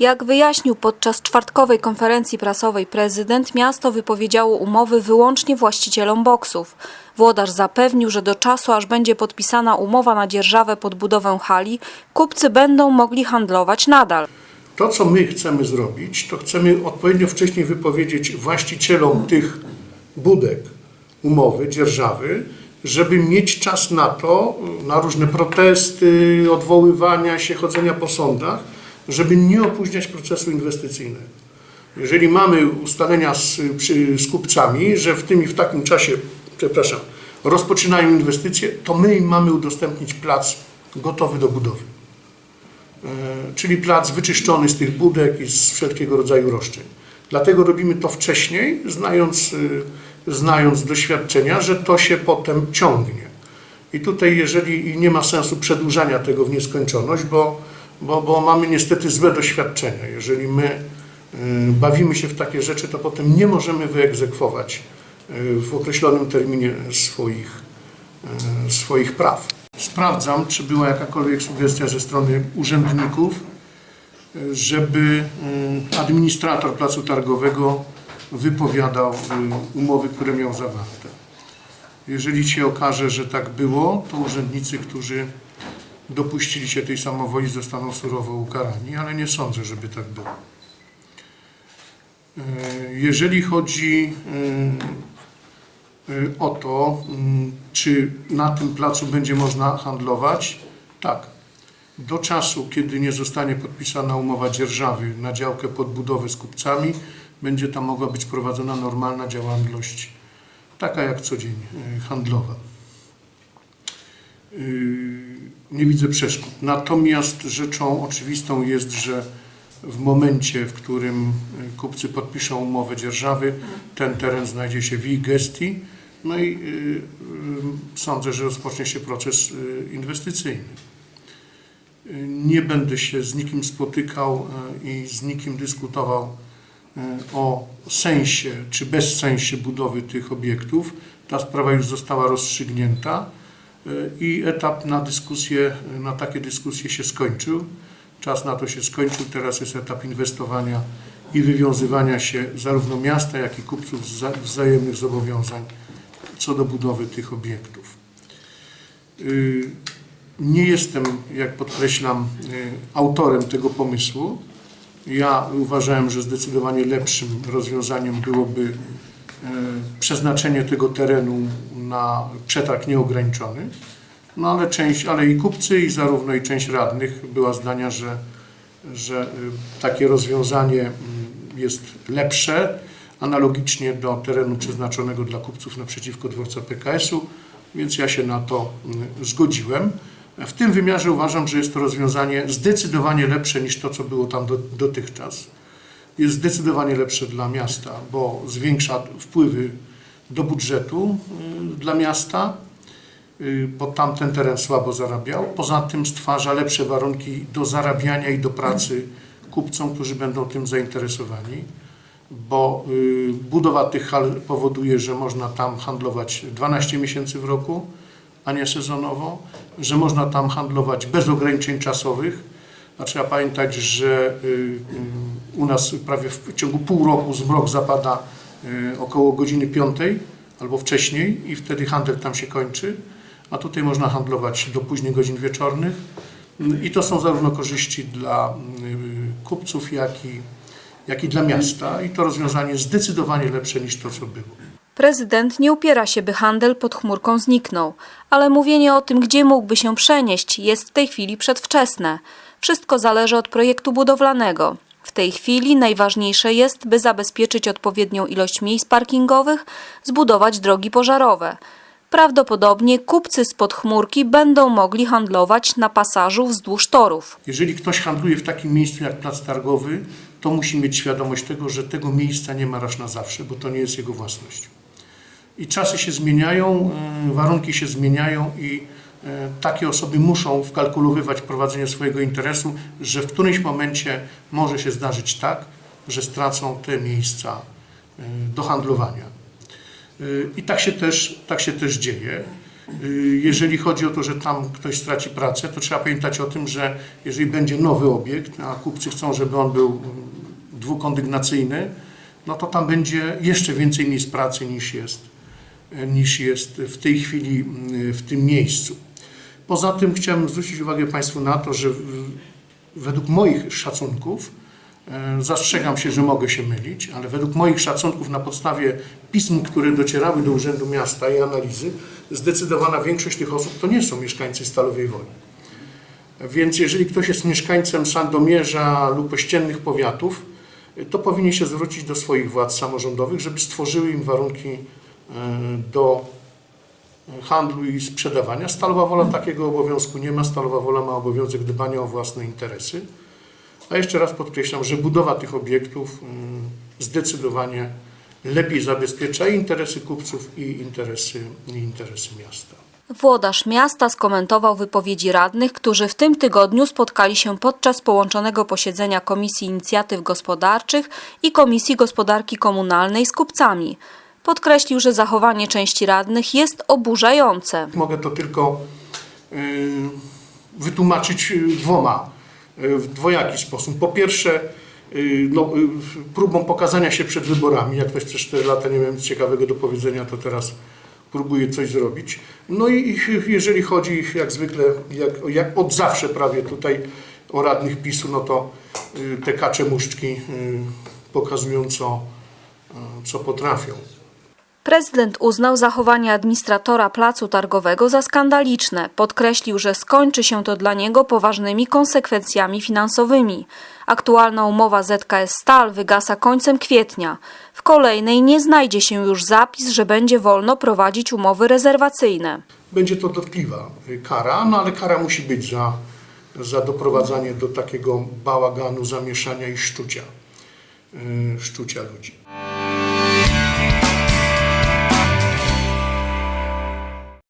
Jak wyjaśnił podczas czwartkowej konferencji prasowej prezydent, miasto wypowiedziało umowy wyłącznie właścicielom boksów. Włodarz zapewnił, że do czasu, aż będzie podpisana umowa na dzierżawę pod budowę hali, kupcy będą mogli handlować nadal. To, co my chcemy zrobić, to chcemy odpowiednio wcześniej wypowiedzieć właścicielom tych budek umowy, dzierżawy, żeby mieć czas na to, na różne protesty, odwoływania się, chodzenia po sądach, żeby nie opóźniać procesu inwestycyjnego. Jeżeli mamy ustalenia z, przy, z kupcami, że w tym i w takim czasie, przepraszam, rozpoczynają inwestycje, to my im mamy udostępnić plac gotowy do budowy. E, czyli plac wyczyszczony z tych budek i z wszelkiego rodzaju roszczeń. Dlatego robimy to wcześniej, znając, y, znając doświadczenia, że to się potem ciągnie. I tutaj, jeżeli nie ma sensu przedłużania tego w nieskończoność, bo, bo, bo mamy niestety złe doświadczenia. Jeżeli my y, bawimy się w takie rzeczy, to potem nie możemy wyegzekwować y, w określonym terminie swoich, y, swoich praw. Sprawdzam, czy była jakakolwiek sugestia ze strony urzędników, żeby administrator placu targowego wypowiadał umowy, które miał zawarte. Jeżeli się okaże, że tak było, to urzędnicy, którzy dopuścili się tej samowoli, zostaną surowo ukarani, ale nie sądzę, żeby tak było. Y, Jeżeli chodzi y, y, o to, mm, czy na tym placu będzie można handlować, tak. Do czasu, kiedy nie zostanie podpisana umowa dzierżawy na działkę podbudowy z kupcami, będzie tam mogła być prowadzona normalna działalność, taka jak co dzień, handlowa. Nie widzę przeszkód. Natomiast rzeczą oczywistą jest, że w momencie, w którym y, kupcy podpiszą umowę dzierżawy, ten teren znajdzie się w ich gestii, no i y, y, sądzę, że rozpocznie się proces inwestycyjny. Nie będę się z nikim spotykał i z nikim dyskutował o sensie czy bezsensie budowy tych obiektów. Ta sprawa już została rozstrzygnięta i etap na dyskusję, na takie dyskusje się skończył. Czas na to się skończył, teraz jest etap inwestowania i wywiązywania się zarówno miasta, jak i kupców z za- wzajemnych zobowiązań co do budowy tych obiektów. Y, Nie jestem, jak podkreślam, autorem tego pomysłu. Ja uważałem, że zdecydowanie lepszym rozwiązaniem byłoby przeznaczenie tego terenu na przetarg nieograniczony. No ale część, ale i kupcy, i zarówno i część radnych była zdania, że, że y, takie rozwiązanie mm, jest lepsze, analogicznie do terenu przeznaczonego dla kupców naprzeciwko dworca PKS-u, więc ja się na to mm, zgodziłem. W tym wymiarze uważam, że jest to rozwiązanie zdecydowanie lepsze niż to, co było tam do, dotychczas. Jest zdecydowanie lepsze dla miasta, bo zwiększa wpływy do budżetu y, dla miasta, y, bo tamten teren słabo zarabiał. Poza tym stwarza lepsze warunki do zarabiania i do pracy kupcom, którzy będą tym zainteresowani, bo y, budowa tych hal powoduje, że można tam handlować 12 miesięcy w roku, a nie sezonowo, że można tam handlować bez ograniczeń czasowych. A trzeba pamiętać, że y, y, u nas prawie w ciągu pół roku zmrok zapada y, około godziny 5 albo wcześniej i wtedy handel tam się kończy, a tutaj można handlować do późnych godzin wieczornych Y, i to są zarówno korzyści dla kupców, jak i, jak i dla miasta i to rozwiązanie zdecydowanie lepsze niż to, co było. Prezydent nie upiera się, by handel pod chmurką zniknął, ale mówienie o tym, gdzie mógłby się przenieść, jest w tej chwili przedwczesne. Wszystko zależy od projektu budowlanego. W tej chwili najważniejsze jest, by zabezpieczyć odpowiednią ilość miejsc parkingowych, zbudować drogi pożarowe. Prawdopodobnie kupcy spod chmurki będą mogli handlować na pasażu wzdłuż torów. Jeżeli ktoś handluje w takim miejscu jak plac targowy, to musi mieć świadomość tego, że tego miejsca nie ma raz na zawsze, bo to nie jest jego własność. I czasy się zmieniają, y, warunki się zmieniają i takie osoby muszą wkalkulowywać prowadzenie swojego interesu, że w którymś momencie może się zdarzyć tak, że stracą te miejsca y, do handlowania. Y, I tak się też, tak się też dzieje. Jeżeli chodzi o to, że tam ktoś straci pracę, to trzeba pamiętać o tym, że jeżeli będzie nowy obiekt, a kupcy chcą, żeby on był mm, dwukondygnacyjny, no to tam będzie jeszcze więcej miejsc pracy niż jest, e, niż jest w tej chwili mm, w tym miejscu. Poza tym chciałem zwrócić uwagę Państwu na to, że według moich szacunków, e, zastrzegam się, że mogę się mylić, ale według moich szacunków na podstawie pism, które docierały do Urzędu Miasta i analizy, zdecydowana większość tych osób to nie są mieszkańcy Stalowej Woli. Więc jeżeli ktoś jest mieszkańcem Sandomierza lub ościennych powiatów, to powinien się zwrócić do swoich władz samorządowych, żeby stworzyły im warunki e, do handlu i sprzedawania. Stalowa Wola takiego obowiązku nie ma. Stalowa Wola ma obowiązek dbania o własne interesy. A jeszcze raz podkreślam, że budowa tych obiektów mm, zdecydowanie lepiej zabezpiecza interesy kupców i interesy, i interesy miasta. Włodarz miasta skomentował wypowiedzi radnych, którzy w tym tygodniu spotkali się podczas połączonego posiedzenia Komisji Inicjatyw Gospodarczych i Komisji Gospodarki Komunalnej z kupcami. Podkreślił, że zachowanie części radnych jest oburzające. Mogę to tylko y, wytłumaczyć y, dwoma, y, w dwojaki sposób. Po pierwsze, no, próbą pokazania się przed wyborami. Jak ktoś przez 4 lata nie miał nic ciekawego do powiedzenia, to teraz próbuje coś zrobić. No i jeżeli chodzi, jak zwykle, jak, jak od zawsze prawie tutaj o radnych PiSu, no to te kacze muszczki pokazują, co, co potrafią. Prezydent uznał zachowanie administratora placu targowego za skandaliczne. Podkreślił, że skończy się to dla niego poważnymi konsekwencjami finansowymi. Aktualna umowa ZKS Stal wygasa końcem kwietnia. W kolejnej nie znajdzie się już zapis, że będzie wolno prowadzić umowy rezerwacyjne. Będzie to dotkliwa kara, no ale kara musi być za, za doprowadzanie do takiego bałaganu, zamieszania i szczucia, y, szczucia ludzi.